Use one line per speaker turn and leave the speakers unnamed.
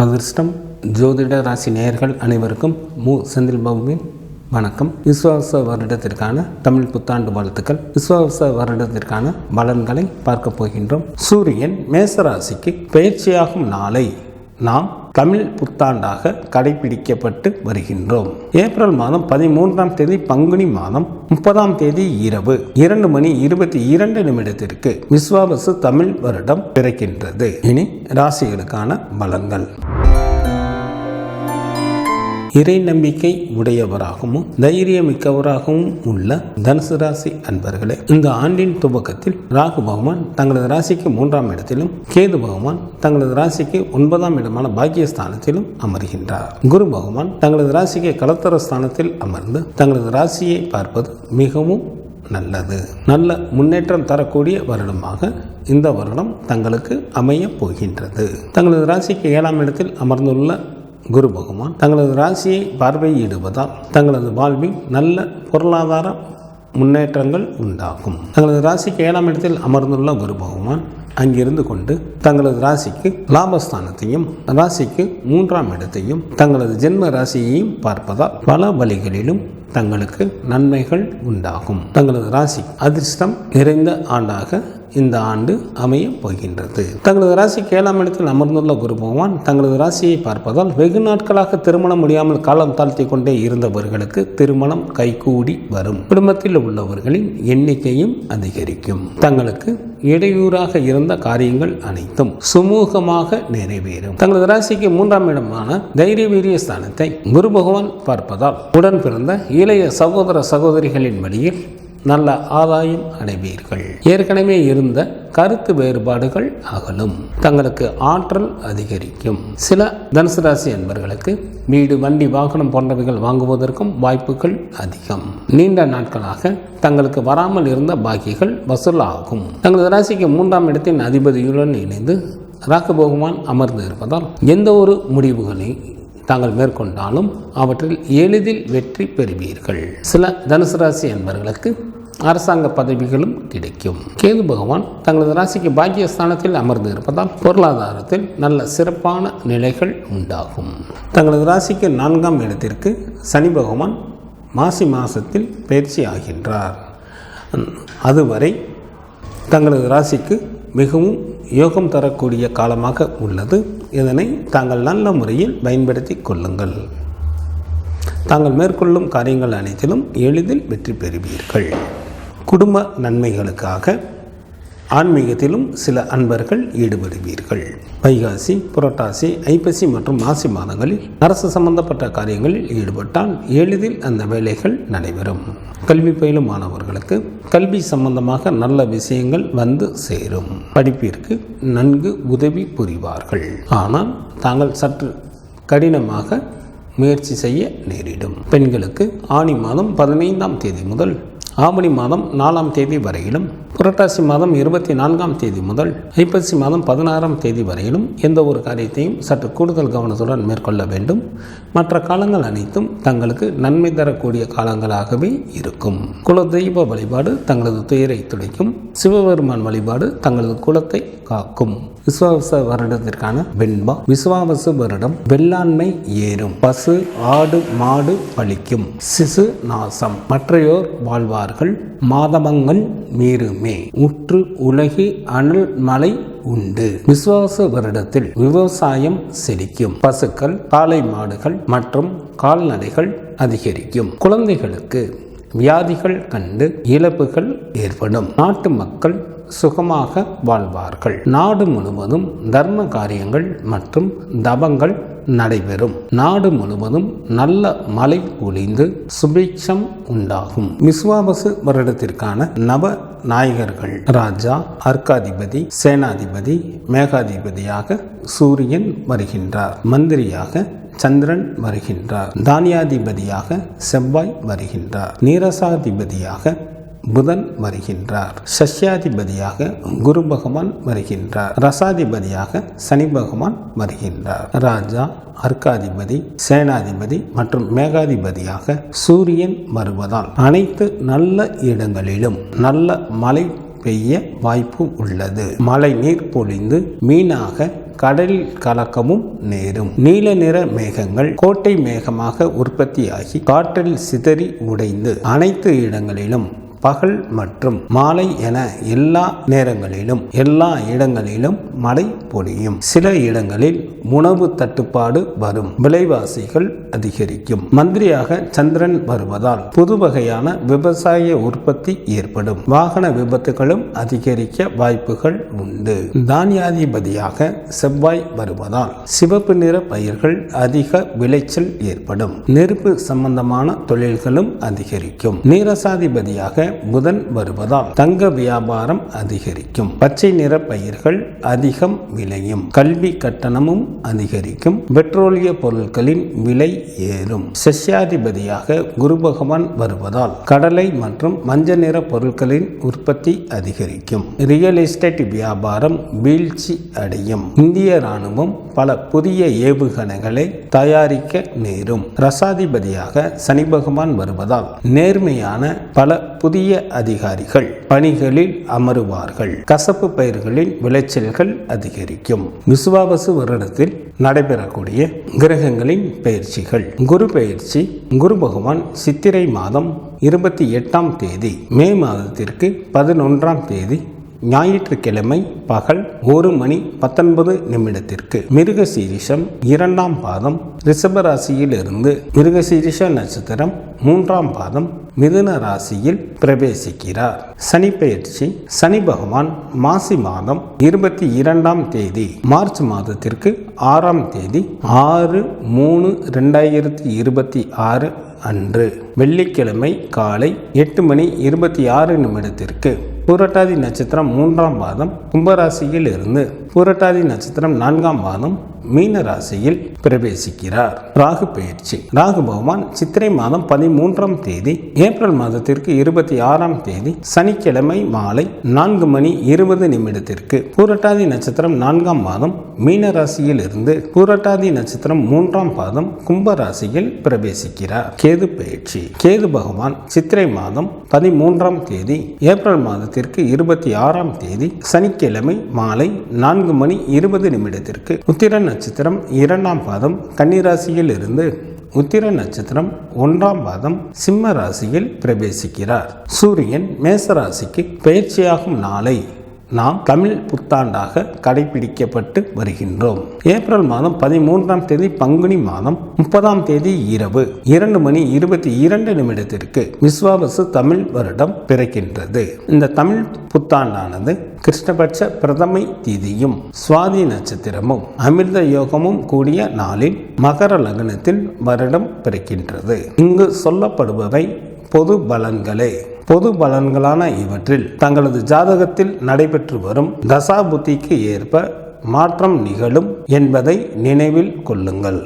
அதிர்ஷ்டம் ஜோதிட ராசி நேயர்கள் அனைவருக்கும் மு. செந்தில் பாபுவின் வணக்கம். விஸ்வாச வருடத்திற்கான தமிழ் புத்தாண்டு வாழ்த்துக்கள். விஸ்வாச வருடத்திற்கான பலன்களை பார்க்க போகின்றோம். சூரியன் மேசராசிக்கு பயிற்சியாகும் நாளை நாம் தமிழ் புத்தாண்டாக கடைபிடிக்கப்பட்டு வருகின்றோம். ஏப்ரல் மாதம் பதிமூன்றாம் தேதி பங்குனி மாதம் முப்பதாம் தேதி இரவு இரண்டு மணி இருபத்தி இரண்டு நிமிடத்திற்கு விஸ்வாபசு தமிழ் வருடம் பிறக்கின்றது. இனி ராசிகளுக்கான பலங்கள் இறை நம்பிக்கை உடையவராகவும் தைரியமிக்கவராகவும் உள்ள தனுசு ராசி அன்பர்களே இந்த ஆண்டின் துவக்கத்தில் ராகு பகவான் தங்களது ராசிக்கு மூன்றாம் இடத்திலும் கேது பகவான் தங்களது ராசிக்கு ஒன்பதாம் இடமான பாக்கியஸ்தானத்திலும் அமர்கின்றார். குரு பகவான் தங்களது ராசிக்கு கலத்தர ஸ்தானத்தில் அமர்ந்து தங்களது ராசியை பார்ப்பது மிகவும் நல்லது. நல்ல முன்னேற்றம் தரக்கூடிய வருடமாக இந்த வருடம் தங்களுக்கு அமையப் போகின்றது. தங்களது ராசிக்கு ஏழாம் இடத்தில் அமர்ந்துள்ள குரு பகவான் தங்களது ராசியை பார்வையிடுவதால் தங்களது வாழ்வில் நல்ல பொருளாதார முன்னேற்றங்கள் உண்டாகும். தங்களது ராசிக்கு ஏழாம் இடத்தில் அமர்ந்துள்ள குரு பகவான் அங்கிருந்து கொண்டு தங்களது ராசிக்கு லாபஸ்தானத்தையும் ராசிக்கு மூன்றாம் இடத்தையும் தங்களது ஜென்ம ராசியையும் பார்ப்பதால் பல வழிகளிலும் தங்களுக்கு நன்மைகள் உண்டாகும். தங்களது ராசி அதிர்ஷ்டம் நிறைந்த ஆண்டாக இந்த ஆண்டு அமையப் போகின்றது. தங்களது ராசிக்கு ஏழாம் இடத்தில் அமர்ந்துள்ள குரு பகவான் தங்களது ராசியை பார்ப்பதால் வெகு நாட்களாக திருமணம் முடியாமல் காலம் தாழ்த்தி கொண்டே இருந்தவர்களுக்கு திருமணம் கைகூடி வரும். குடும்பத்தில் உள்ளவர்களின் எண்ணிக்கையும் அதிகரிக்கும். தங்களுக்கு இடையூறாக இருந்த காரியங்கள் அனைத்தும் சுமூகமாக நிறைவேறும். தங்களது ராசிக்கு மூன்றாம் இடமான தைரிய வீரிய ஸ்தானத்தை குரு பகவான் பார்ப்பதால் உடன் பிறந்த இளைய சகோதர சகோதரிகளின் வழியில் நல்ல ஆதாயம் அடைவீர்கள். ஏற்கனவே இருந்த கருத்து வேறுபாடுகள் அகலும். தங்களுக்கு ஆற்றல் அதிகரிக்கும். சில தனுசு ராசி என்பர்களுக்கு வீடு வண்டி வாகனம் போன்றவைகள் வாங்குவதற்கும் வாய்ப்புகள் அதிகம். நீண்ட நாட்களாக தங்களுக்கு வராமல் இருந்த பாக்கிகள் வசூலாகும். தங்களது ராசிக்கு மூன்றாம் இடத்தின் அதிபதியுடன் இணைந்து ராக்கு பகவான் அமர்ந்து இருப்பதால் எந்த ஒரு முடிவுகளை தாங்கள் மேற்கொண்டாலும் அவற்றில் எளிதில் வெற்றி பெறுவீர்கள். சில தனுசு ராசி என்பவர்களுக்கு அரசாங்க பதவிகளும் கிடைக்கும். கேது பகவான் தங்களது ராசிக்கு பாக்கியஸ்தானத்தில் அமர்ந்து இருப்பதால் பொருளாதாரத்தில் நல்ல சிறப்பான நிலைகள் உண்டாகும். தங்களது ராசிக்கு நான்காம் இடத்திற்கு சனி பகவான் மாசி மாசத்தில் பயிற்சி ஆகின்றார். அதுவரை தங்களது ராசிக்கு மிகவும் யோகம் தரக்கூடிய காலமாக உள்ளது. இதனை தாங்கள் நல்ல முறையில் பயன்படுத்தி கொள்ளுங்கள். தாங்கள் மேற்கொள்ளும் காரியங்கள் அனைத்திலும் எளிதில் வெற்றி பெறுவீர்கள். குடும்ப நன்மைகளுக்காக ஆன்மீகத்திலும் சில அன்பர்கள் ஈடுபடுவீர்கள். வைகாசி புரட்டாசி ஐப்பசி மற்றும் மாசி மாதங்களில் அரசு சம்பந்தப்பட்ட காரியங்களில் ஈடுபட்டால் எளிதில் அந்த வேலைகள் நடைபெறும். கல்வி பயிலும் மாணவர்களுக்கு கல்வி சம்பந்தமாக நல்ல விஷயங்கள் வந்து சேரும். படிப்பிற்கு நன்கு உதவி புரிவார்கள். ஆனால் தாங்கள் சற்று கடினமாக முயற்சி செய்ய நேரிடும். பெண்களுக்கு ஆணி மாதம் பதினைந்தாம் தேதி முதல் ஆவணி மாதம் நாலாம் தேதி வரையிலும் புரட்டாசி மாதம் இருபத்தி நான்காம் தேதி முதல் ஐப்பசி மாதம் பதினாறாம் தேதி வரையிலும் எந்த ஒரு காரியத்தையும் சற்று கூடுதல் கவனத்துடன் மேற்கொள்ள வேண்டும். மற்ற காலங்கள் அனைத்தும் தங்களுக்கு நன்மை தரக்கூடிய காலங்களாகவே இருக்கும். குல தெய்வ வழிபாடு தங்களது துயரை துடைக்கும். சிவபெருமான் வழிபாடு தங்களது குலத்தை காக்கும். விஸ்வாவச வருடத்திற்கான வெண்பா. விஸ்வாவசு வருடம் வெள்ளாண்மை ஏறும். பசு ஆடு மாடு பழிக்கும். சிசு நாசம். மற்றையோர் வாழ்வார். வாழ்வார்கள் மாதமங்கன் மீறுமே. உற்று உலகி அனல் மலை உண்டு. விசுவாச வருடத்தில் விவசாயம் செழிக்கும். பசுக்கள் காளை மாடுகள் மற்றும் கால்நடைகள் அதிகரிக்கும். குழந்தைகளுக்கு வியாதிகள் கண்டு இழப்புகள் ஏற்படும். நாட்டு மக்கள் சுகமாக வாழ்வார்கள். நாடு முழுவதும் தர்ம காரியங்கள் மற்றும் தபங்கள் நடைபெறும். நாடு முழுவதும் நல்ல மழை பொழிந்து சுபிக்ஷம் உண்டாகும். விஸ்வாபசு வருடத்திற்கான நவ நாயகர்கள். ராஜா அர்க்காதிபதி சேனாதிபதி மேகாதிபதியாக சூரியன் வருகின்றார். மந்திரியாக சந்திரன் வருகின்றார். தானியாதிபதியாக செவ்வாய் வருகின்றார். நீரசாதிபதியாக புதன் வருகின்றார். சஷ்யாதிபதியாக குரு பகவான் வருகின்றார். ரசாதிபதியாக சனி பகவான் வருகின்றார். ராஜா அர்க்காதிபதி சேனாதிபதி மற்றும் மேகாதிபதியாக சூரியன் வருவதால் அனைத்து நல்ல இடங்களிலும் நல்ல மழை பெய்ய வாய்ப்பு உள்ளது. மழை நீர் பொழிந்து மீனாக கடலில் கலக்கமும் நேரும். நீல நிற மேகங்கள் கோட்டை மேகமாக உற்பத்தியாகி காற்றில் சிதறி உடைந்து அனைத்து இடங்களிலும் பகல் மற்றும் மாலை என எல்லா நேரங்களிலும் எல்லா இடங்களிலும் மழை பொழியும். சில இடங்களில் உணவு தட்டுப்பாடு வரும். விலைவாசிகள் அதிகரிக்கும். மந்திரியாக சந்திரன் வருவதால் புது வகையான விவசாய உற்பத்தி ஏற்படும். வாகன விபத்துகளும் அதிகரிக்க வாய்ப்புகள் உண்டு. தானியாதிபதியாக செவ்வாய் வருவதால் சிவப்பு நிற பயிர்கள் அதிக விளைச்சல் ஏற்படும். நெருப்பு சம்பந்தமான தொழில்களும் அதிகரிக்கும். நீரசாதிபதியாக புதன் வருவதால் தங்க வியாபாரம் அதிகரிக்கும். பச்சை நிற பயிர்கள் அதிகம் விளையும். கல்வி கட்டணமும் அதிகரிக்கும். பெட்ரோலிய பொருட்களின் விலை ஏறும். சசியாதிபதியாக குரு பகவான் வருவதால் கடலை மற்றும் மஞ்சள் நிற பொருட்களின் உற்பத்தி அதிகரிக்கும். ரியல் எஸ்டேட் வியாபாரம் வீழ்ச்சி அடையும். இந்திய ராணுவம் பல புதிய ஏவுகணைகளை தயாரிக்க நேரும். ரசாதிபதியாக சனி பகவான் வருவதால் நேர்மையான பல புதிய அதிகாரிகள் பணிகளில் அமருவார்கள். கசப்பு பயிர்களின் விளைச்சல்கள் அதிகரிக்கும். விசுவாவசு வருடத்தில் நடைபெறக்கூடிய கிரகங்களின் பயிற்சிகள். குரு பயிற்சி குரு பகவான் சித்திரை மாதம் இருபத்தி எட்டாம் தேதி மே மாதத்திற்கு பதினொன்றாம் தேதி ஞாயிற்றுக்கிழமை பகல் ஒரு மணி பத்தொன்பது நிமிடத்திற்கு மிருக சீரிஷம் இரண்டாம் பாதம் ரிஷப ராசியில் இருந்து மிருகசீரிஷ நட்சத்திரம் மூன்றாம் பாதம் மிதுன ராசியில் பிரவேசிக்கிறார். சனி பயிற்சி சனி பகவான் மாசி மாதம் இருபத்தி இரண்டாம் தேதி மார்ச் மாதத்திற்கு ஆறாம் தேதி ஆறு மூணு ரெண்டாயிரத்தி இருபத்தி ஆறு அன்று. வெள்ளிக்கிழமை காலை எட்டு மணி இருபத்தி ஆறு நிமிடத்திற்கு பூரட்டாதி நட்சத்திரம் மூன்றாம் பாதம் கும்பராசியில் இருந்து பூரட்டாதி நட்சத்திரம் நான்காம் பாதம் மீன ராசியில் பிரவேசிக்கிறார். ராகு பயிற்சி. ராகு பகவான் சித்திரை மாதம் பதிமூன்றாம் தேதி ஏப்ரல் மாதத்திற்கு இருபத்தி ஆறாம் தேதி சனிக்கிழமை மாலை நான்கு மணி இருபது நிமிடத்திற்கு பூரட்டாதி நட்சத்திரம் நான்காம் மாதம் மீன ராசியில் இருந்து பூரட்டாதி நட்சத்திரம் மூன்றாம் பாதம் கும்ப ராசியில் பிரவேசிக்கிறார். கேது பயிற்சி. கேது பகவான் சித்திரை மாதம் பதிமூன்றாம் தேதி ஏப்ரல் மாதத்திற்கு இருபத்தி ஆறாம் தேதி சனிக்கிழமை மாலை நான்கு மணி இருபது நிமிடத்திற்கு உத்திர நட்சத்திரம் இரண்டாம் பாதம் கன்னிராசியில் இருந்து உத்திர நட்சத்திரம் ஒன்றாம் பாதம் சிம்ம ராசியில் பிரவேசிக்கிறார். சூரியன் மேச ராசிக்கு பயிற்சியாகும் நாளை நாம் தமிழ் புத்தாண்டாக கடைபிடிக்கப்பட்டு வருகின்றோம். ஏப்ரல் மாதம் பதிமூன்றாம் தேதி பங்குனி மாதம் முப்பதாம் தேதி இரவு இரண்டு மணி இருபத்தி இரண்டு நிமிடத்திற்கு விஸ்வாவசு தமிழ் வருடம் பிறக்கின்றது. இந்த தமிழ் புத்தாண்டானது கிருஷ்ணபட்ச பிரதமை திதியும் சுவாதி நட்சத்திரமும் அமிர்த யோகமும் கூடிய நாளில் மகர லக்னத்தில் வருடம் பிறக்கின்றது. இங்கு சொல்லப்படுபவை பொது பலன்களே. பொது பலன்களான இவற்றில் தங்களது ஜாதகத்தில் நடைபெற்று வரும் தசாபுத்திக்கு ஏற்ப மாற்றம் நிகழும் என்பதை நினைவில் கொள்ளுங்கள்.